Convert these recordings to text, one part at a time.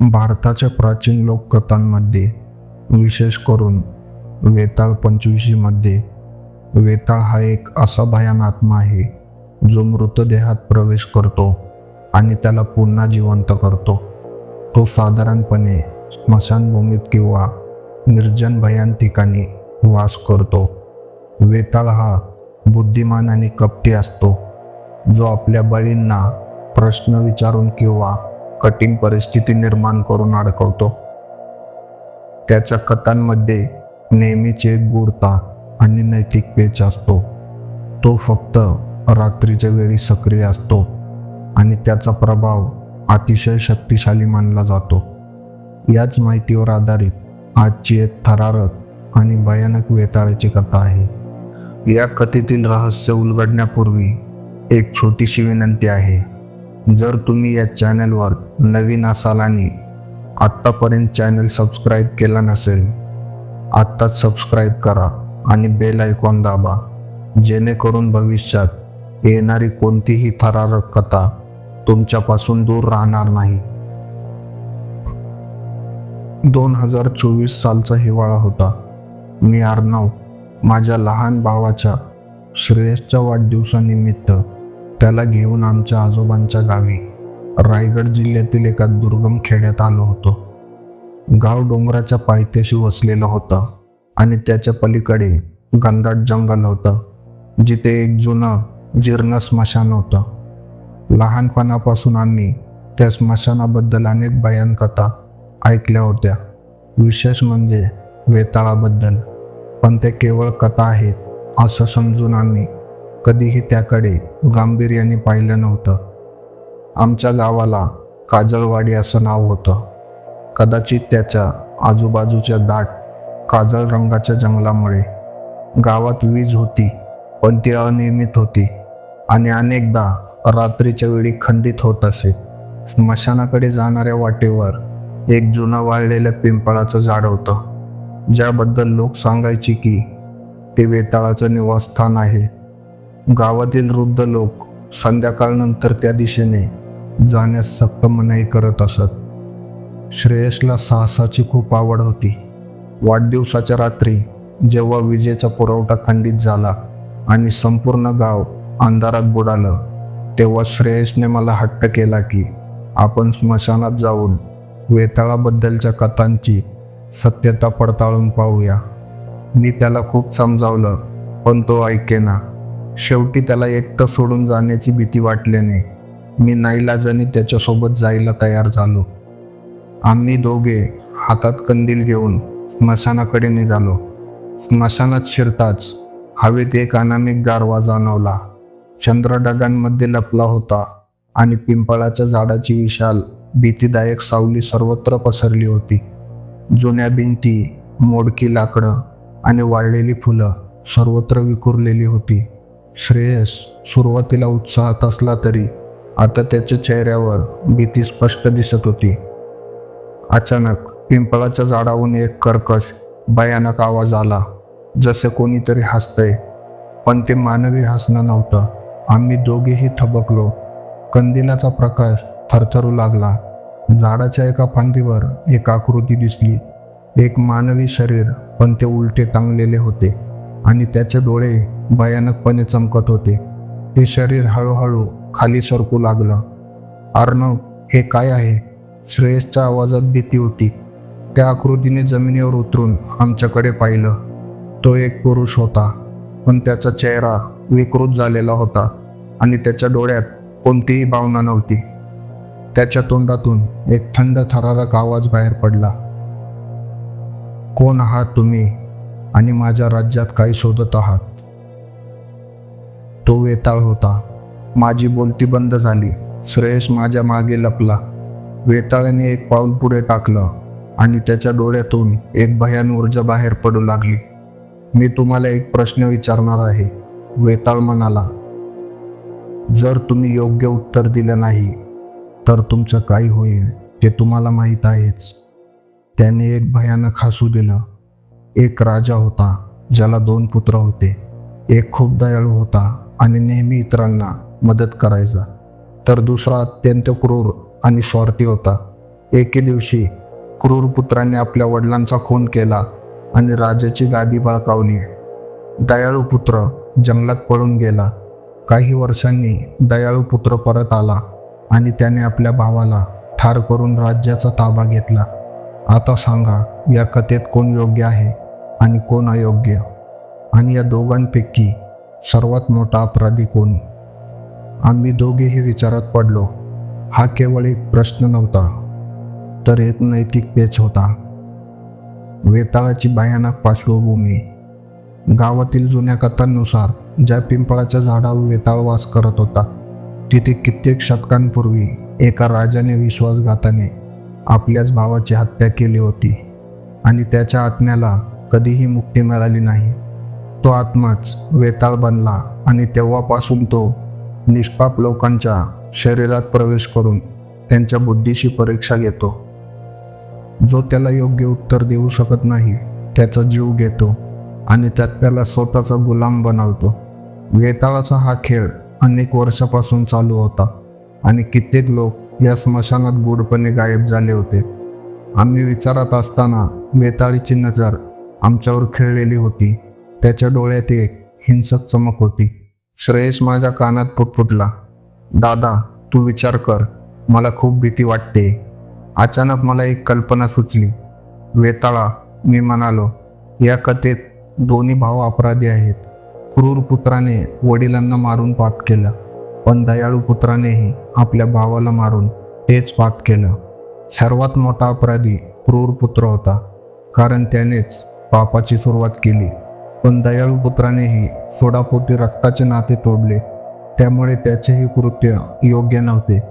भारताच्या प्राचीन लोककथांमध्ये विशेष करून वेताळ पंचविशीमध्ये वेताळ हा एक असा भयान आत्मा आहे जो मृतदेहात प्रवेश करतो आणि त्याला पुन्हा जिवंत करतो. तो साधारणपणे स्मशानभूमीत किंवा निर्जन भयान ठिकाणी वास करतो. वेताळ हा बुद्धिमान आणि कपटी असतो जो आपल्या बळींना प्रश्न विचारून किंवा कठीण परिस्थिती निर्माण करून अडकवतो. त्याच्या कथांमध्ये नेहमीच एक गूढता आणि नैतिक पेच असतो. तो फक्त रात्रीच्या वेळी सक्रिय असतो आणि त्याचा प्रभाव अतिशय शक्तिशाली मानला जातो. याच माहितीवर आधारित आजची एक थरारक आणि भयानक वेताळाची कथा आहे. या कथेतील रहस्य उलगडण्यापूर्वी एक छोटीशी विनंती आहे. जर तुम्ही या चॅनलवर नवीन असाल आणि आत्तापर्यंत चॅनल सबस्क्राईब केला नसेल आत्ताच सबस्क्राईब करा आणि बेल आयकॉन दाबा जेणेकरून भविष्यात येणारी कोणतीही थरारक कथा तुमच्यापासून दूर राहणार नाही. दोन हजार चोवीस सालचा हिवाळा होता. मी अर्णव माझ्या लहान भावाच्या श्रेयसच्या वाढदिवसानिमित्त त्याला घेऊन आमच्या आजोबांच्या गावी रायगड जिल्ह्यातील एका दुर्गम खेड्यात आलो होतो. गाव डोंगराच्या पायथ्याशी वसलेलं होतं आणि त्याच्या पलीकडे गंदाट जंगल होतं जिथे एक जुनं जीर्ण स्मशान होतं. लहानपणापासून आम्ही त्या स्मशानाबद्दल अनेक भयान कथा ऐकल्या होत्या. विशेष म्हणजे वेताळाबद्दल. पण ते केवळ कथा आहेत असं समजून आम्ही कधीही त्याकडे गांभीर्याने पाहिलं नव्हतं. आमच्या गावाला काजळवाडी असं नाव होतं. कदाचित त्याच्या आजूबाजूच्या दाट काजळ रंगाच्या जंगलामुळे गावात वीज होती पण ती अनियमित होती आणि अनेकदा रात्रीच्या वेळी खंडित होत असे. स्मशानाकडे जाणाऱ्या वाटेवर एक जुनं वाळलेलं पिंपळाचं झाड होतं ज्याबद्दल लोक सांगायचे की ते वेताळाचं निवासस्थान आहे. गावातील वृद्ध लोक संध्याकाळनंतर त्या दिशेने जाण्यास सक्त मनाई करत असत. श्रेयसला साहसाची खूप आवड होती. वाढदिवसाच्या रात्री जेव्हा विजेचा पुरवठा खंडित झाला आणि संपूर्ण गाव अंधारात बुडालं तेव्हा श्रेयसने मला हट्ट केला की आपण स्मशानात जाऊन वेताळाबद्दलच्या कथांची सत्यता पडताळून पाहूया. मी त्याला खूप समजावलं पण तो ऐकेना. शेवटी त्याला एकटं सोडून जाण्याची भीती वाटल्याने मी नाईलाजाने त्याच्यासोबत जायला तयार झालो. आम्ही दोघे हातात कंदील घेऊन स्मशानाकडे निघालो. स्मशानात शिरताच हवेत एक अनामिक गारवा जाणवला. चंद्र ढगांमध्ये लपला होता आणि पिंपळाच्या झाडाची विशाल भीतीदायक सावली सर्वत्र पसरली होती. जुन्या भिंती मोडकी लाकडं आणि वाळलेली फुलं सर्वत्र विखुरलेली होती. श्रेयस सुरुवातीला उत्साहात असला तरी आता त्याच्या चेहऱ्यावर भीती स्पष्ट दिसत होती. अचानक पिंपळाच्या झाडाहून एक कर्कश भयानक आवाज आला. जसे कोणीतरी हसतंय पण ते मानवी हसणं नव्हतं. आम्ही दोघेही थबकलो. कंदिलाचा प्रकाश थरथरू लागला. झाडाच्या एका फांदीवर एक आकृती दिसली. एक मानवी शरीर पण ते उलटे टांगलेले होते आणि त्याचे डोळे भयानकपणे चमकत होते. ते शरीर हळूहळू खाली सरकू लागलं. अर्णव हे काय आहे? श्रेयसच्या आवाजात भीती होती. त्या आकृतीने जमिनीवर उतरून आमच्याकडे पाहिलं. तो एक पुरुष होता पण त्याचा चेहरा विकृत झालेला होता आणि त्याच्या डोळ्यात कोणतीही भावना नव्हती. त्याच्या तोंडातून एक थंड थरारक आवाज बाहेर पडला. कोण आहात तुम्ही आणि माझ्या राज्यात काय शोधत आहात? तो वेताळ होता. माझी बोलती बंद झाली. श्रेयश माझ्या मागे लपला. वेताळ्याने एक पाऊल पुढे टाकलं आणि त्याच्या डोळ्यातून एक भयान ऊर्जा बाहेर पडू लागली. मी तुम्हाला एक प्रश्न विचारणार आहे वेताळ म्हणाला. जर तुम्ही योग्य उत्तर दिलं नाही तर तुमचं काय होईल ते तुम्हाला माहीत आहेच. त्याने एक भयानक हसू दिलं. एक राजा होता ज्याला दोन पुत्र होते. एक खूप दयाळू होता आणि नेहमी इतरांना मदत करायचा. तर दुसरा अत्यंत क्रूर आणि स्वार्थी होता. एके दिवशी क्रूर पुत्राने आपल्या वडिलांचा खून केला आणि राजाची गादी बळकावली. दयाळू पुत्र जंगलात पळून गेला. काही वर्षांनी दयाळू पुत्र परत आला आणि त्याने आपल्या भावाला ठार करून राज्याचा ताबा घेतला. आता सांगा या कथेत कोण योग्य आहे आणि कोण अयोग्य? आणि या दोघांपैकी सर्वात मोठा अपराधी कोण? आम्ही दोघेही विचारात पडलो. हा केवळ एक प्रश्न नव्हता तर एक नैतिक पेच होता. वेताळाची भयानक पार्श्वभूमी गावातील जुन्या कथांनुसार ज्या पिंपळाच्या झाडावर वेताळ वास करत होता तिथे कित्येक शतकांपूर्वी एका राजाने विश्वासघाताने आपल्याच भावाची हत्या केली होती आणि त्याच्या आत्म्याला कधीही मुक्ती मिळाली नाही. तो आत्माच वेताळ बनला आणि तेव्हापासून तो निष्पाप लोकांच्या शरीरात प्रवेश करून त्यांच्या बुद्धीची परीक्षा घेतो. जो त्याला योग्य उत्तर देऊ शकत नाही त्याचा जीव घेतो आणि त्यात त्याला स्वतःचा गुलाम बनवतो. वेताळाचा हा खेळ अनेक वर्षापासून चालू होता आणि कित्येक लोक या स्मशानात गूढपणे गायब झाले होते. आम्ही विचारात असताना वेताळीची नजर आमच्यावर खेळलेली होती. त्याच्या डोळ्यात एक हिंसक चमक होती. श्रेयस माझ्या कानात फुटफुटला. दादा तू विचार कर. मला खूप भीती वाटते. अचानक मला एक कल्पना सुचली. वेताळा मी म्हणालो या कथेत दोन्ही भाव अपराधी आहेत. क्रूर पुत्राने वडिलांना मारून पाप केलं पण दयाळू पुत्रानेही आपल्या भावाला मारून तेच पाप केलं. सर्वात मोठा अपराधी क्रूर पुत्र होता कारण त्यानेच पापाची सुरुवात केली. पण दयाळू पुत्रानेही सोडापोटी रक्ताचे नाते तोडले. त्यामुळे त्याचेही कृत्य योग्य नव्हते.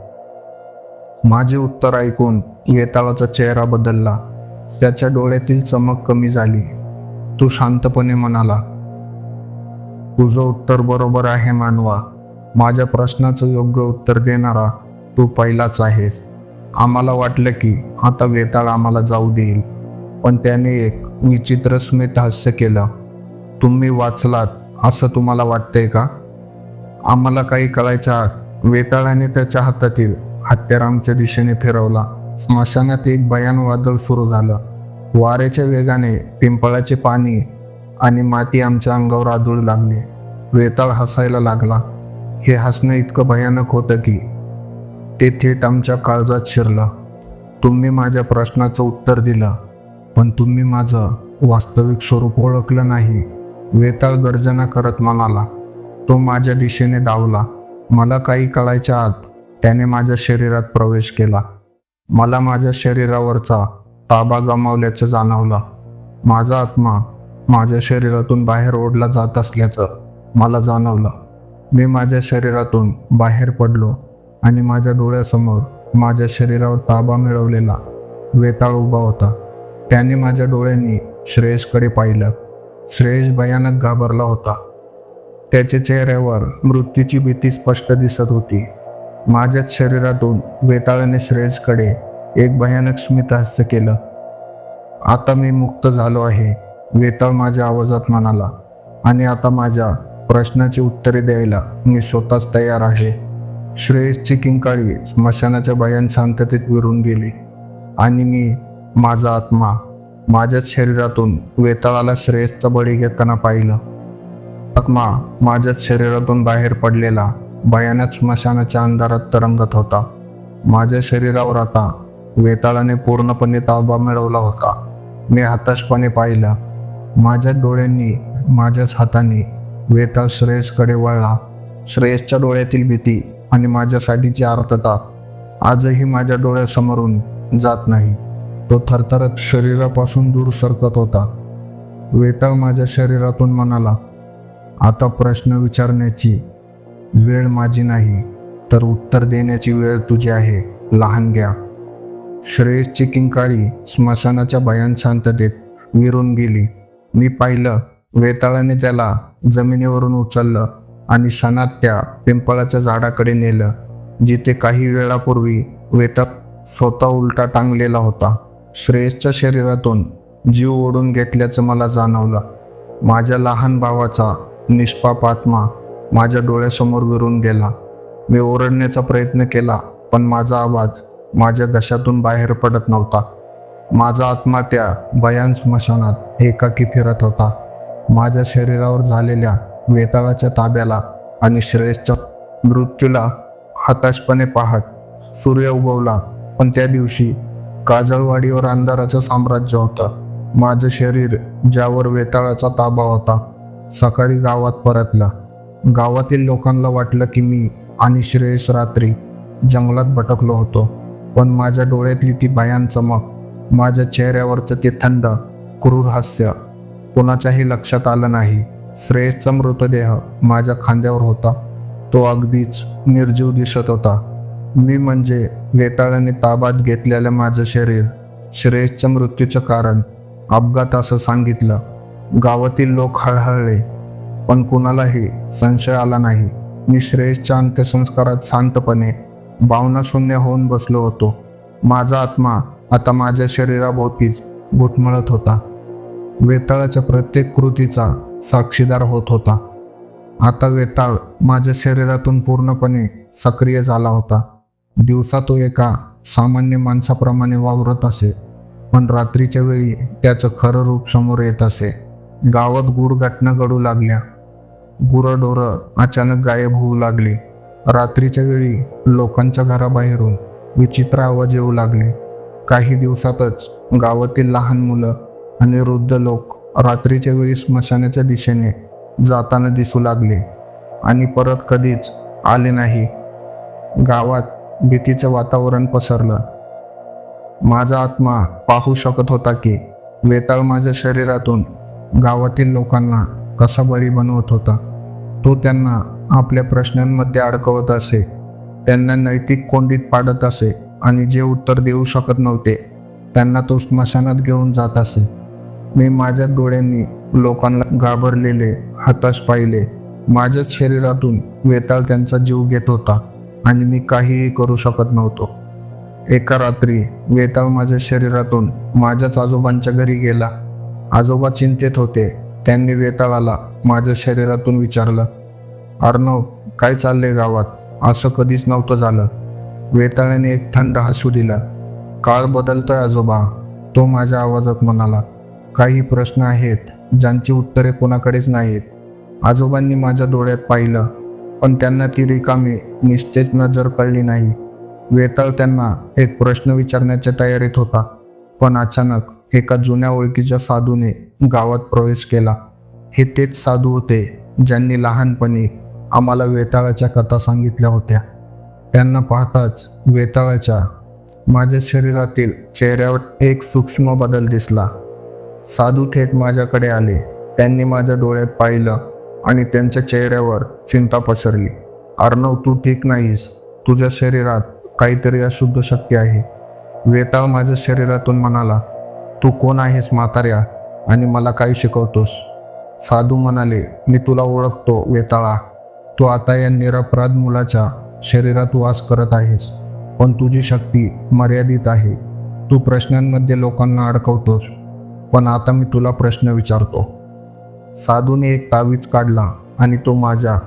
माझे उत्तर ऐकून वेताळाचा चेहरा बदलला. त्याच्या डोळ्यातील चमक कमी झाली. तो शांतपणे म्हणाला तुझं उत्तर बरोबर आहे मानवा. माझ्या प्रश्नाचं योग्य उत्तर देणारा तू पहिलाच आहेस. आम्हाला वाटलं की आता वेताळ आम्हाला जाऊ देईल. पण त्याने एक विचित्र स्मित हास्य केलं. तुम्ही वाचलात असं तुम्हाला वाटतंय का? आम्हाला काही कळायच्या आत वेताळाने त्याच्या हातातील हत्यारामच्या दिशेने फिरवला. स्मशानात एक भयान वादळ सुरू झालं. वाऱ्याच्या वेगाने पिंपळाचे पाणी आणि माती आमच्या अंगावर आदळू लागली. वेताळ हसायला लागला. हे हसणं इतकं भयानक होतं की ते थेट आमच्या काळजात शिरलं. तुम्ही माझ्या प्रश्नाचं उत्तर दिलं पण तुम्ही माझं वास्तविक स्वरूप ओळखलं नाही. वेताळ गर्जना करत म्हणाला तो माझ्या दिशेने धावला. मला काही कळायच्या आत त्याने माझ्या शरीरात प्रवेश केला. मला माझ्या शरीरावरचा ताबा गमावल्याचं जाणवलं. माझा आत्मा माझ्या शरीरातून बाहेर ओढला जात असल्याचं मला जाणवलं. मी माझ्या शरीरातून बाहेर पडलो आणि माझ्या डोळ्यासमोर माझ्या शरीरावर ताबा मिळवलेला वेताळ उभा होता. त्याने माझ्या डोळ्यांनी श्रेयसकडे पाहिलं. श्रेयस भयानक घाबरला होता. त्याच्या चेहऱ्यावर मृत्यूची भीती स्पष्ट दिसत होती. माझ्याच शरीरातून वेताळाने श्रेयसकडे एक भयानक स्मित हास्य केलं. आता मी मुक्त झालो आहे. वेताळ माझ्या आवाजात म्हणाला आणि आता माझ्या प्रश्नाची उत्तरे द्यायला मी स्वतःच तयार आहे. श्रेयसची किंकाळी स्मशानाच्या भयान शांततेत विरून गेली. आणि मी माझा आत्मा माझ्याच शरीरातून वेताळाला श्रेयसचा बळी घेताना पाहिलं. आत्मा माझ्याच शरीरातून बाहेर पडलेला भयानक स्मशानाच्या अंधारात तरंगत होता. माझ्या शरीरावर आता वेताळाने पूर्णपणे ताबा मिळवला होता. मी हताशपणे पाहिलं. माझ्या डोळ्यांनी माझ्याच हाताने वेताळ श्रेयसकडे वळला. श्रेयसच्या डोळ्यातील भीती आणि माझ्यासाठीची आर्तता आजही माझ्या डोळ्यासमोरून जात नाही. तो थरथरत शरीरापासून दूर सरकत होता. वेताळ माझ्या शरीरातून म्हणाला आता प्रश्न विचारण्याची वेळ माझी नाही तर उत्तर देण्याची वेळ तुझी आहे. लहान घ्या. श्रेयसची किंकाळी स्मशानाच्या भयान शांततेत विरून गेली. मी पाहिलं वेताळाने त्याला जमिनीवरून उचललं आणि क्षणात त्या पिंपळाच्या झाडाकडे नेलं जिथे काही वेळापूर्वी वेताळ स्वतः उलटा टांगलेला होता. श्रेयसच्या शरीरातून जीव ओढून घेतल्याचं मला जाणवलं. माझ्या लहान भावाचा निष्पाप आत्मा माझ्या डोळ्यासमोर विरून गेला. मी ओरडण्याचा प्रयत्न केला पण माझा आवाज माझ्या घशातून बाहेर पडत नव्हता. माझा आत्मा त्या भयान स्मशानात एकाकी फिरत होता. माझ्या शरीरावर झालेल्या वेताळाच्या ताब्याला आणि श्रेयसच्या मृत्यूला हताशपणे पाहत सूर्य उगवला पण त्या दिवशी काजळवाडीवर अंधाराचं साम्राज्य होतं. माझं शरीर ज्यावर वेताळाचा ताबा होता सकाळी गावात परतला. गावातील लोकांना वाटलं की मी आणि श्रेयस रात्री जंगलात भटकलो होतो. पण माझ्या डोळ्यातली ती भयान चमक माझ्या चेहऱ्यावरचं ते थंड क्रूर हास्य कोणाच्याही लक्षात आलं नाही. श्रेयसचा मृतदेह माझ्या खांद्यावर होता. तो अगदीच निर्जीव दिसत होता. मी म्हणजे वेताळाने ताबात घेतलेलं माझं शरीर श्रेयसच्या मृत्यूचं कारण अपघात असं सांगितलं. गावातील लोक हळहळले पण कुणालाही संशय आला नाही. मी श्रेयसच्या अंत्यसंस्कारात शांतपणे भावना शून्य होऊन बसलो होतो. माझा आत्मा आता माझ्या शरीराभोवतीच घुटमळत होता. वेताळाच्या प्रत्येक कृतीचा साक्षीदार होत होता. आता वेताळ माझ्या शरीरातून पूर्णपणे सक्रिय झाला होता. दिवसा तो एका सामान्य माणसाप्रमाणे वावरत असे पण रात्रीच्या वेळी त्याचं खरं रूप समोर येत असे. गावात गूढ घटना घडू लागल्या. गुरंढोरं अचानक गायब होऊ लागली. रात्रीच्या वेळी लोकांच्या घराबाहेरून विचित्र आवाज येऊ लागले. काही दिवसातच गावातील लहान मुलं आणि वृद्ध लोक रात्रीच्या वेळी स्मशानाच्या दिशेने जाताना दिसू लागले आणि परत कधीच आले नाही. गावात भीतीचं वातावरण पसरलं. माझा आत्मा पाहू शकत होता की वेताळ माझ्या शरीरातून गावातील लोकांना कसा बळी बनवत होता. तो त्यांना आपल्या प्रश्नांमध्ये अडकवत असे त्यांना नैतिक कोंडीत पाडत असे आणि जे उत्तर देऊ शकत नव्हते त्यांना तो स्मशानात घेऊन जात असे. मी माझ्या डोळ्यांनी लोकांना घाबरलेले हताश पाहिले. माझ्याच शरीरातून वेताळ त्यांचा जीव घेत होता. आणि मी काहीही करू शकत नव्हतो. एका रात्री वेताळ माझ्या शरीरातून माझ्याच आजोबांच्या घरी गेला. आजोबा चिंतेत होते. त्यांनी वेताळाला माझ्या शरीरातून विचारलं अर्णव काय चाललंय गावात? असं कधीच नव्हतं झालं. वेताळ्याने एक थंड हसू दिला. काळ बदलतोय आजोबा तो माझ्या आवाजात म्हणाला. काही प्रश्न आहेत ज्यांची उत्तरे कोणाकडेच नाहीत. आजोबांनी माझ्या डोळ्यात पाहिलं. पण त्यांना ती रिकामी निस्तेज नजर कळली नाही. वेताळ त्यांना एक प्रश्न विचारण्याच्या तयारीत होता. पण अचानक एका जुन्या ओळखीच्या साधूने गावात प्रवेश केला. हे तेच साधू होते ज्यांनी लहानपणी आम्हाला वेताळाच्या कथा सांगितल्या होत्या. त्यांना पाहताच वेताळाच्या माझ्या शरीरातील चेहऱ्यावर एक सूक्ष्म बदल दिसला. साधू थेट माझ्याकडे आले. त्यांनी माझ्या डोळ्यात पाहिलं आणि त्यांच्या चेहऱ्यावर चिंता पसरली. अर्णव तू ठीक नाहीस. तुझ्या शरीरात काहीतरी अशुद्ध शक्ती आहे. वेताळ माझ्या शरीरातून म्हणाला तू कोण आहेस म्हाताऱ्या? आणि मला काय शिकवतोस? साधू म्हणाले मी तुला ओळखतो वेताळा. तू आता या निरपराध मुलाच्या शरीरात वास करत आहेस. पण तुझी शक्ती मर्यादित आहे. तू प्रश्नांमध्ये लोकांना अडकवतोस. पण आता मी तुला प्रश्न विचारतो. साधूने एक तावीज काढला आणि तो माझ्या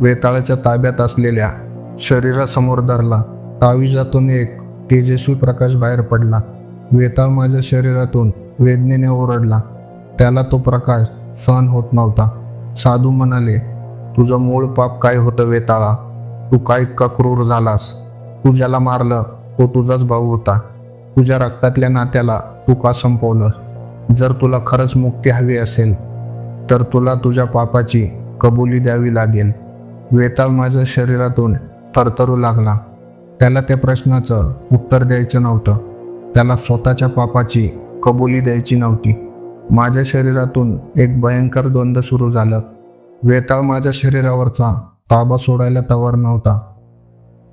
वेताळाच्या ताब्यात असलेल्या शरीरासमोर धरला. ताविजातून एक तेजस्वी प्रकाश बाहेर पडला. वेताळ माझ्या शरीरातून वेदनेने ओरडला. त्याला तो प्रकाश सहन होत नव्हता. साधू म्हणाले तुझं मूळ पाप काय होतं वेताळा? तू काय इतका क्रूर झालास? तू ज्याला मारलं तो तुझाच भाऊ होता. तुझ्या रक्तातल्या नात्याला तू का संपवलं? जर तुला खरंच मुक्ती हवी असेल तर तुला तुझ्या पापाची कबुली द्यावी लागेल. वेताळ माझ्या शरीरातून थरथरू लागला. त्याला त्या प्रश्नाचं उत्तर द्यायचं नव्हतं. त्याला स्वतःच्या पापाची कबुली द्यायची नव्हती. माझ्या शरीरातून एक भयंकर द्वंद्व सुरू झालं. वेताळ माझ्या शरीरावरचा ताबा सोडायला तवर नव्हता.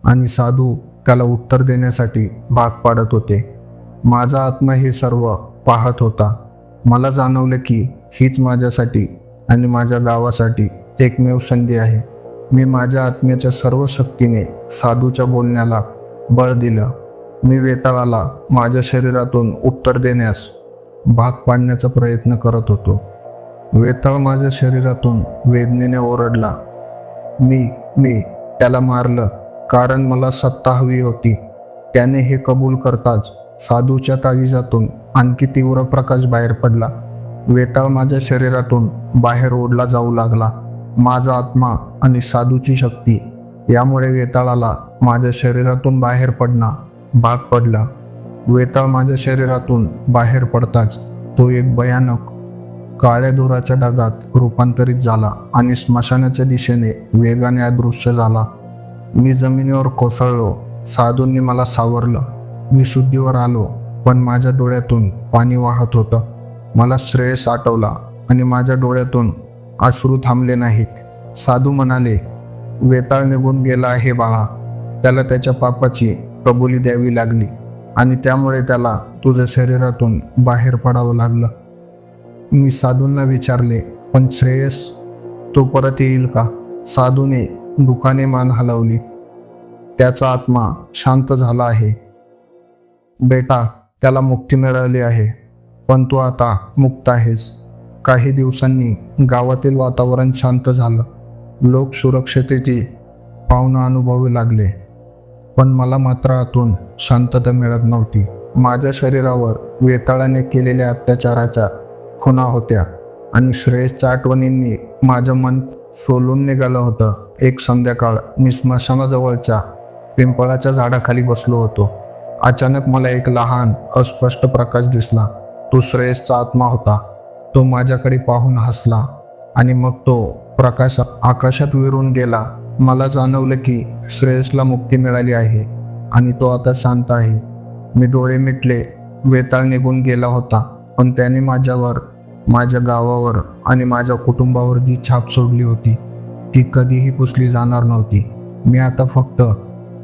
आणि साधू त्याला उत्तर देण्यासाठी भाग पाडत होते. माझा आत्मा हे सर्व पाहत होता. मला जाणवलं की हीच माझ्यासाठी आणि माझ्या गावासाठी एकमेव संधी आहे. मी माझ्या आत्म्याच्या सर्व शक्तीने साधूच्या बोलण्याला बळ दिलं. मी वेताळाला माझ्या शरीरातून उत्तर देण्यास भाग पाडण्याचा प्रयत्न करत होतो. वेताळ माझ्या शरीरातून वेदनेने ओरडला. मी मी त्याला मारलं कारण मला सत्ता हवी होती. त्याने हे कबूल करताच साधूच्या ताविजातून आणखी तीव्र प्रकाश बाहेर पडला. वेताळ माझ्या शरीरातून बाहेर ओढला जाऊ लागला. माझा आत्मा आणि साधूची शक्ती यामुळे वेताळाला माझ्या शरीरातून बाहेर पडणं भाग पडला. वेताळ माझ्या शरीरातून बाहेर पडताच तो एक भयानक काळ्या धुराच्या ढगात रूपांतरित झाला आणि स्मशानाच्या दिशेने वेगाने अदृश्य झाला. मी जमिनीवर कोसळलो साधूंनी मला सावरलं. मी शुद्धीवर आलो पण माझ्या डोळ्यातून पाणी वाहत होतं. मला श्रेयस आठवला आणि माझ्या डोळ्यातून अश्रू थांबले नाहीत. साधू म्हणाले वेताळ निघून गेला आहे बाळा. त्याला त्याच्या पापाची कबुली द्यावी लागली आणि त्यामुळे त्याला तुझ्या शरीरातून बाहेर पडावं लागलं. मी साधूंना विचारले पण श्रेयस तो परत येईल का साधूने दुखाने मान हलवली. त्याचा आत्मा शांत झाला आहे. बेटा त्याला मुक्ती मिळाली आहे पण तू आता मुक्त आहेस. काही दिवसांनी गावातील वातावरण शांत झालं. लोक सुरक्षतेची पाहुणा अनुभवू लागले. पण मला मात्र आतून शांतता मिळत नव्हती. माझ्या शरीरावर वेताळाने केलेल्या अत्याचाराच्या खुणा होत्या आणि श्रेयसच्या आठवणींनी माझं मन सोलून निघालं होतं. एक संध्याकाळ मी स्मशानाजवळच्या पिंपळाच्या झाडाखाली बसलो होतो. अचानक मला एक लहान अस्पष्ट प्रकाश दिसला. तो श्रेयसचा आत्मा होता. तो माझ्याकडे पाहून हसला आणि मग तो प्रकाश आकाशात विरून गेला. मला जाणवलं की श्रेयसला मुक्ती मिळाली आहे आणि तो आता शांत आहे. मी डोळे मिटले वेताळ निघून गेला होता. पण त्याने माझ्यावर माझ्या गावावर आणि माझ्या कुटुंबावर जी छाप सोडली होती ती कधीही पुसली जाणार नव्हती. मी आता फक्त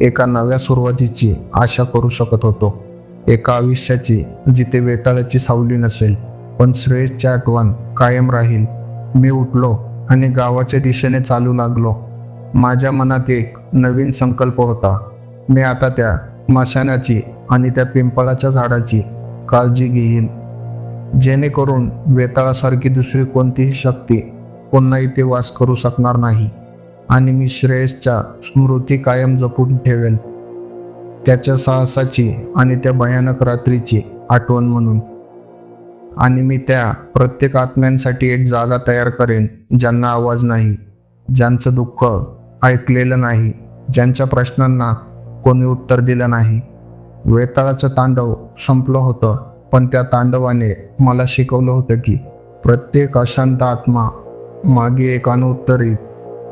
एका नव्या सुरुवातीची आशा करू शकत होतो. एका आयुष्याची जिथे वेताळाची सावली नसेल पण श्रेयसची आठवण कायम राहील. मी उठलो आणि गावाच्या दिशेने चालू लागलो. माझ्या मनात एक नवीन संकल्प होता. मी आता त्या माशाण्याची आणि त्या पिंपळाच्या झाडाची काळजी घेईन. जेणेकरून वेताळासारखी दुसरी कोणतीही शक्ती पुन्हा इथे वास करू शकणार नाही आणि मी श्रेयसच्या स्मृती कायम जपून ठेवेन. त्याच्या साहसाची आणि त्या भयानक रात्रीची आठवण म्हणून. आणि मी त्या प्रत्येक आत्म्यांसाठी एक जागा तयार करेन ज्यांना आवाज नाही ज्यांचं दुःख ऐकलेलं नाही ज्यांच्या प्रश्नांना कोणी उत्तर दिलं नाही. वेताळाचं तांडव संपलं होतं पण त्या तांडवाने मला शिकवलं होतं की प्रत्येक अशांत आत्मा मागे एक अनुत्तरित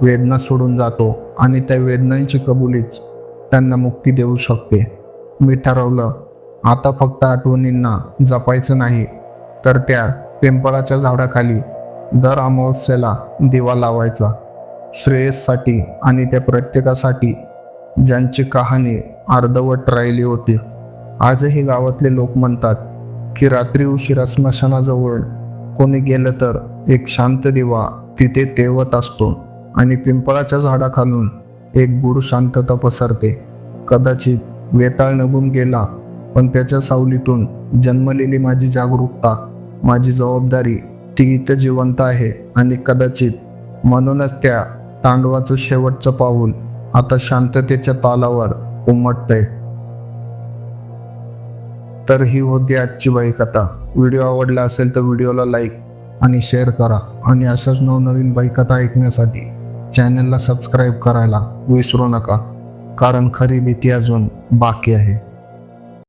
वेदना सोडून जातो आणि त्या वेदनांची कबुलीच त्यांना मुक्ती देऊ शकते. मी ठरवलं आता फक्त आठवणींना जपायचं नाही तर त्या पिंपळाच्या झाडाखाली दर अमावस्येला दिवा लावायचा. श्रेयससाठी आणि त्या प्रत्येकासाठी ज्यांची कहाणी अर्धवट राहिली होती. आजही गावातले लोक म्हणतात की रात्री उशिरा स्मशानाजवळ कोणी गेलं तर एक शांत दिवा तिथे तेवत असतो आणि पिंपळाच्या झाडाखालून एक गुढ शांतता पसरते. कदाचित वेताळ निघून गेला पण त्याच्या सावलीतून जन्मलेली माझी जागरूकता माझी जबाबदारी ती इथं जिवंत आहे आणि कदाचित म्हणूनच त्या तांडवाचं शेवटचं पाऊल आता शांततेच्या तालावर उमटतंय. तर ही होती आजची बाई कथा व्हिडिओ आवडला असेल तर व्हिडिओला लाईक आणि शेअर करा आणि अशाच नवनवीन बाई कथा ऐकण्यासाठी चॅनलला सबस्क्राईब करायला विसरू नका कारण खरी भीती अजून बाकी आहे.